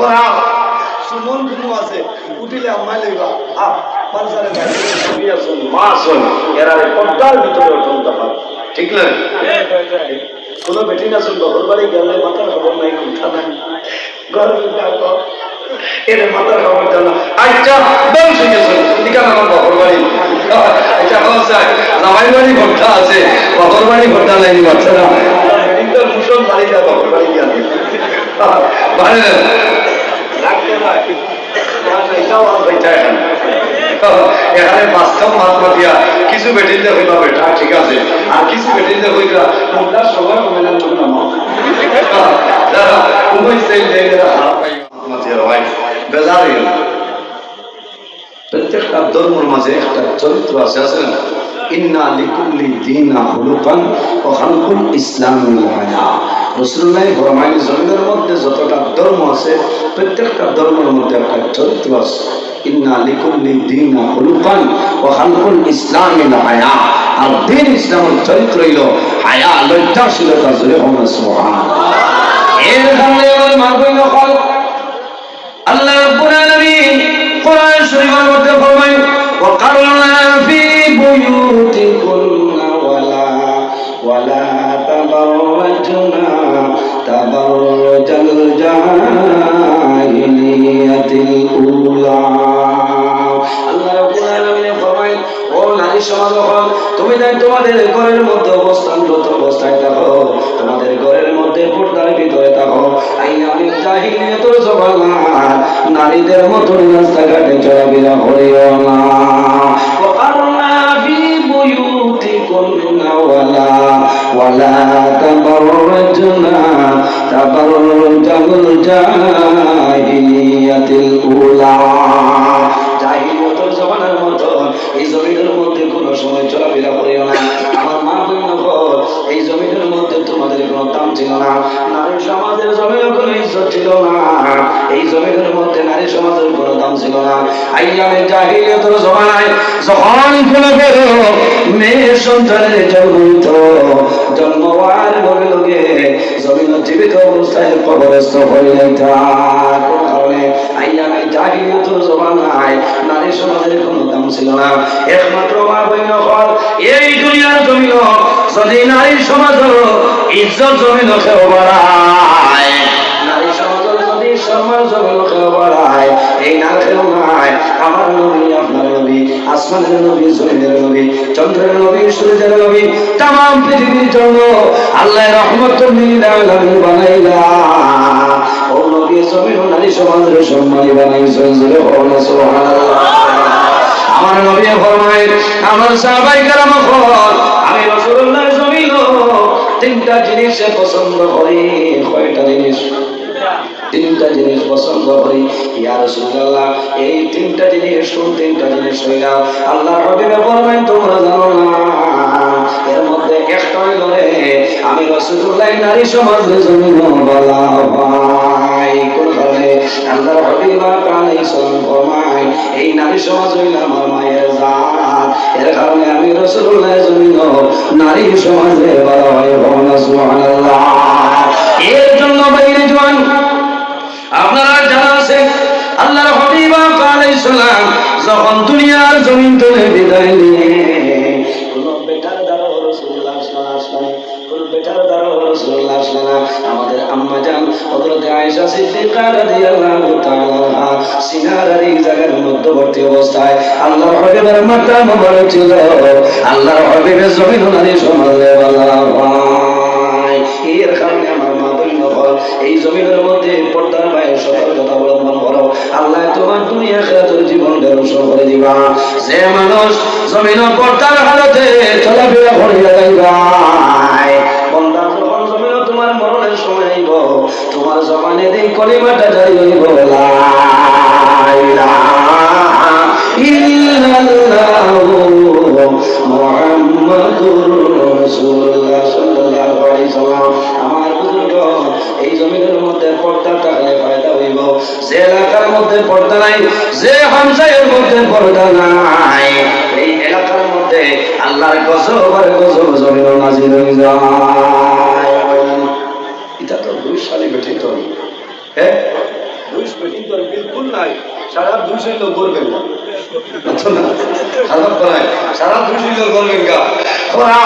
খারাপ সুমন গুনু আছে উঠিলে আমায় লইবা। আ পালসারে আসুন মা আসুন এরা পর্দার ভিতরে অটন্ত হয় ঠিক না? কোনো বেটি না শুনব ওর বাড়ি গেলে মাথার খবর নাই উঠা নাই? ঘর এর মাথার খবর জানা। আচ্ছা বেশ শুনে শুন ঠিকান আমার বাপর বাড়ি আচ্ছা আমার স্যার জামাই বাড়ি ঘরটা আছে বাপর বাড়ি ঘরটা নাই বাচ্চারা। ভূষণ বাড়ি যা বাপর বাড়ি গিয়ে এখানে বাস্তব মাত মাতিয়া কিছু বেটিতে হইবা বেটা ঠিক আছে আর কিছু বেটিতে হইবা মোটা সময় কমে না লোক নামা যারা উভয় সেই জায়গায় হাত পাই ভাই বেজার প্রত্যেকটা ধর্মের মাঝে একটা চরিত্র আছে আছে না? ইন্না লিকুল্লি দিনা হুলুকান ও হালকুল ইসলামী হায়া রসুল্লাহ হরমাইন জমিনের মধ্যে যতটা ধর্ম আছে, প্রত্যেকটা ধর্মের মধ্যে একটা চরিত্র আছে। ইন্না লিকুল্লি দিনা হুলুকান ও হালকুল ইসলামী হায়া আর দিন ইসলামের চরিত্র হইল হায়া, লজ্জাশীলতা জুড়ে হন সোহান এর কারণে আমার মারবই নকল আল্লাহ রাব্বুল আলামিন কোরআন শরীফের মধ্যে ফরমায় ওয়া কারনা ফি بيوتكن ولا ولا تبرجنا تبرج الجاهلية الأولى আল্লাহ রাব্বুল আলামিন ফরমায় ও নারী সমাজ হল তুমি তাই তোমাদের ঘরের মধ্যে অবস্থানরত অবস্থায় থাকো তোমাদের ঘরের মধ্যে পর্দার ভিতরে থাকো আই আমি জাহিলিয়াতুর জমানা নারীদের মতো রাস্তাঘাটে চলাফেরা করিও না ولا ولا تبرجنا تبرج الجاهلية الأولى জাহিলিয়াতের জমানার মতো এই জমিনের মধ্যে কোনো সময় চলাফেরা করিও না আমার মা বলল এই জমিনের মধ্যে তোমাদের কোনো দাম ছিল না নারী সমাজের জমিনের কোনো ইজ্জত ছিল না এই জমিনের মধ্যে নারী সমাজের কোনো দাম ছিল না আইয়ামে জাহিলিয়াতের জমানায় যখন কোনো বেরো মেয়ে সন্তানের জন্ম হইত জন্ম হওয়ার লগে লগে জমিন জীবিত অবস্থায় কবরস্থ হয়ে কোন কারণে। এই দুনিয়ার জমিন। যদি নারী সমাজ ইজ্জত জমিন খেয়ে নাই আমার নবী আপনার নবী আমি রাসূলুল্লাহর জমিন তিনটা পছন্দ করি। কয়টা জিনিস? পছন্দ করি ইয়া রাসূলুল্লাহ, এই তিনটা জিনিস, কোন তিনটা জিনিস হইলা? আল্লাহ হাবিবে ফরমায় তোমরা জানো না, এর মধ্যে একটা হইল রে, আমি রাসূলুল্লাহ নারী সমাজের জমিন বলা ভাই, কোন কারণে? আল্লাহ হাবিবা কালাই সালাম এই নারী সমাজ হইল আমার মায়ের জাত। এর কারণে আমি রাসূলুল্লাহ জমিন নারী সমাজে বলা হয় সুবহানাল্লাহ। এর জন্য বাইরে জোয়ান আপনারা জানা আছে আল্লাহর হাবিবা আলাইহিস সালাম, যখন দুনিয়ার জমিন থেকে বিদায় নিয়ে, কোন বেটার রাসূলুল্লাহ সাল্লাল্লাহু আলাইহি এই আল্লাহর হাবিবের জমিন এর কারণে আমার মা এই জমিনের মধ্যে পর্দার সতর্কতা অবলম্বন করো আল্লাহ তোমার দুনিয়া খেলাধুর জীবন ধ্বংস করে দিবা। যে মানুষ জমিন পর্দার হালতে চলাফেরা করে যাইবাই বন্দা যখন তোমার মরণের ইলাহা মধ্যে পর্দা নাই যে হামসায়ের মধ্যে পর্দা নাই। এই এলাকার মধ্যে আল্লাহর গজব আর গজব জমিন নাজিল হয়ে যায়। এটা তো দুই সালে বেঠিত হ্যাঁ বিলকুল নাই সারা দুশো লোক করবেন না। খারাপ করায় সারা দুশো লোক করবেন গা। ওরা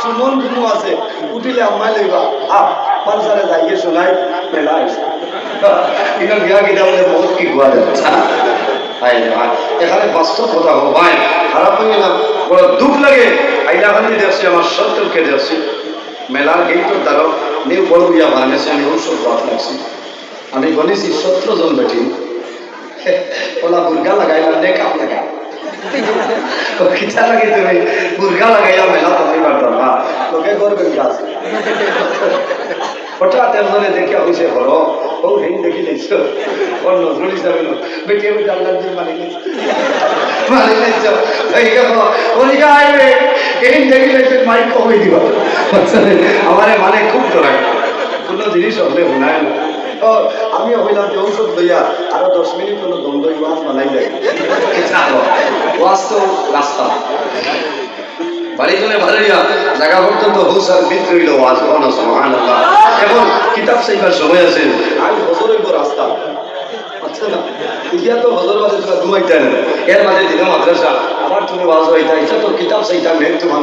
সুমন গুনু আছে উঠিলে আম্মাই লইবা আপ পালসারে যাইয়ে মেলাই এখানে বিয়া কিনা বলে বহুত কি গোয়া যাচ্ছে। হায় হায়, এখানে বাস্তব কথা হো ভাই খারাপ হয়ে গেলাম। বড় দুঃখ লাগে। হাইলাকান্দি দেখছি আমার সত্তরকে দেখছি মেলার গেইটর দ্বারা নিউ বড় বিয়া বানিয়েছে আমি ঔষধ বাদ লাগছি। আমি গণেছি সত্তর জন বেটি। ওলা বুর্গা লাগাইলাম নে কাপ লাগাই খিচা লাগে তুমি? বুর্গা লাগাইয়া মেলা তুমি পারতাম না লোকে করবেন কাজ হঠাৎ একজনে দেখে হয়েছে হলো। ও হেন দেখি নিছ ওর নজরুল হিসাবে বেটিয়ে বেটে আল্লাহ দিন মালিক মালিক নিছ এই গেল দেখি নিছে মাইক কমে দিবা? আমারে মানে খুব ডরাই কোনো জিনিস হলে শুনায় না। আমি হইলাম যে ঔষধ লইয়া আরও দশ মিনিট কোনো দ্বন্দ্ব ওয়াজ বানাই যায় তো রাস্তা। বাড়ি চলে ভালোইয়া জায়গা পর্যন্ত হুসার ভিতরে হইল ওয়াজ কোন সুবহানাল্লাহ। এখন কিতাব সেইবার সময় আছে। আমি হজর হইব রাস্তা আচ্ছা না ইয়া তো হজর বাদে তোরা ঘুমাইতে না এর মাঝে দিন মাদ্রাসা আবার তুমি ওয়াজ হইতা ইচ্ছা তো কিতাব সেইটা মেঘ তোমার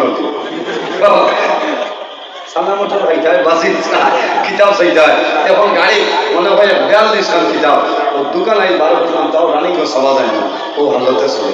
সামনা মোটর হইতে হয় বাসি কিতাব সেইতে এখন গাড়ি, মনে হয় বিয়াল্লিশ খান কিতাব। ও দোকান আই বারো করলাম তাও রানিং সবা যায় না। ও হালতে চলে।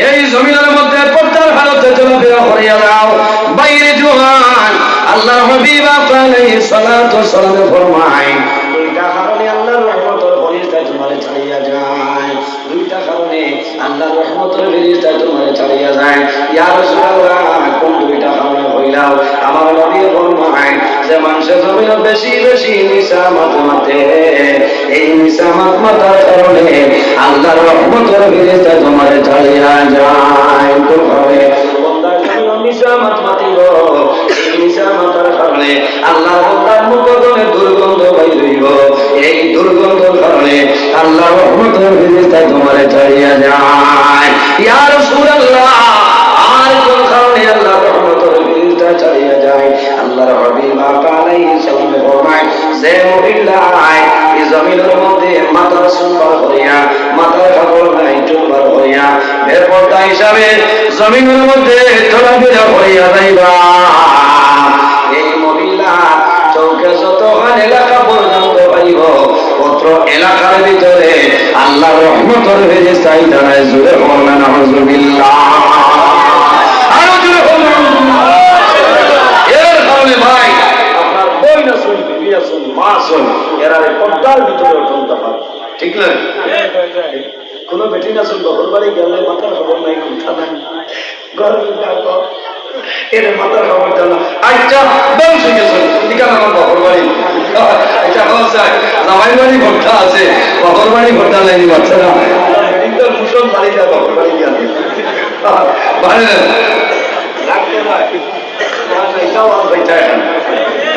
এই জমিনের মধ্যে পর্দার হালতে চলাফেরা করিয়া দাও। বাইরে জোহান আল্লাহ হাবিব রহমতের যায়। কোন দুইটা যে বেশি নিসামাত মাতে এই কারণে আল্লাহর রহমতের ফেরেশতা তোমারে ছাড়িয়া আল্লাহ বন্দার দুর্গন্ধ বাইর হইব এই দুর্গন্ধর কারণে আল্লাহ রহমতের ফেরেশতা তোমারে যায়। ইয়া রাসূলুল্লাহ, আর কোন কারণে আল্লাহ জমিনের মধ্যে মাথার সুন্দর করিয়া মাথার কাপড় নাই চুম্বার হিসাবে জমিনের মধ্যে যাইবা। যতক্ষণ এলাকা পর্যন্ত পাইব, পত্র এলাকার ভিতরে আল্লাহ রহমতর ভেজে চাই দাঁড়ায় জুড়ে হলেন আরও জুড়ে হলেন এর কারণে ভাই, আপনার বই না বেটি না শুন ঘর বাড়ি গেলে মাথার খবর নাই, কোনটা নাই? ঘর এর মাথা খবর জন্য আচ্ছা বল শুনেছ শুন ঠিকানা আমার বহর বাড়ি। আচ্ছা হল স্যার জামাই বাড়ি ভর্তা আছে। বহর বাড়ি ভর্তা লাইনি বাচ্চারা। বেটিংটা ভূষণ বাড়ি যা বহর বাড়ি গিয়ে ভালো রাখতে নয় এটাও আর বেটা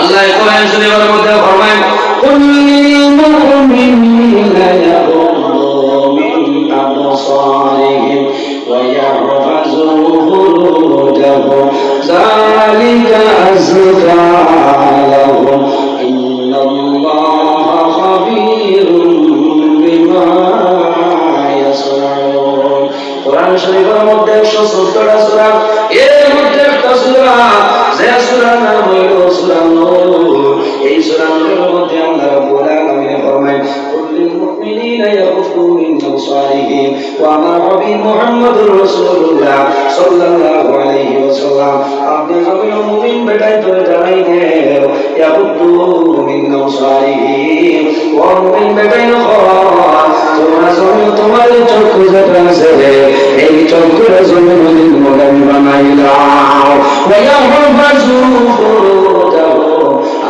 আল্লাহ কোরআন শরীফের মধ্যে ফরমায় কুল্লিল মুমিনিনা ইয়াগুদু মিন আবসারিহিম ওয়া ইয়াহফাযু ফুরুজাহুম যালিকা আযকা তোমরা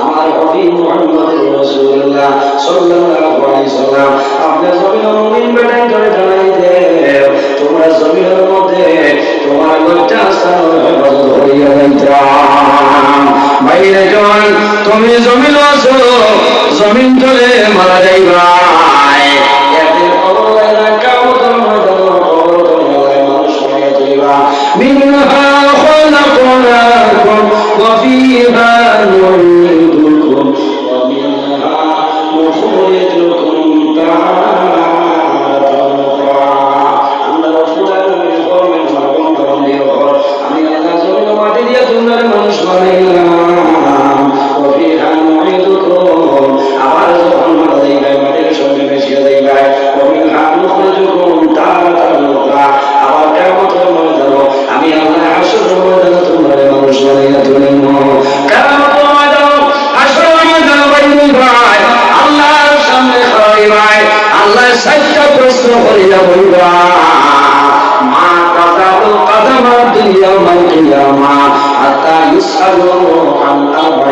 আমার হাবিব মুহাম্মদুর রাসূলুল্লাহ সাল্লাল্লাহু আলাইহি সাল্লাম। আপনি জমিন মুমিন বেটাই দেও, তোমরা জমিনের মধ্যে তোমার লজ্জা স্থান বাইরে জন তুমি জমিন আছো জমিন চলে মারা যাইবা।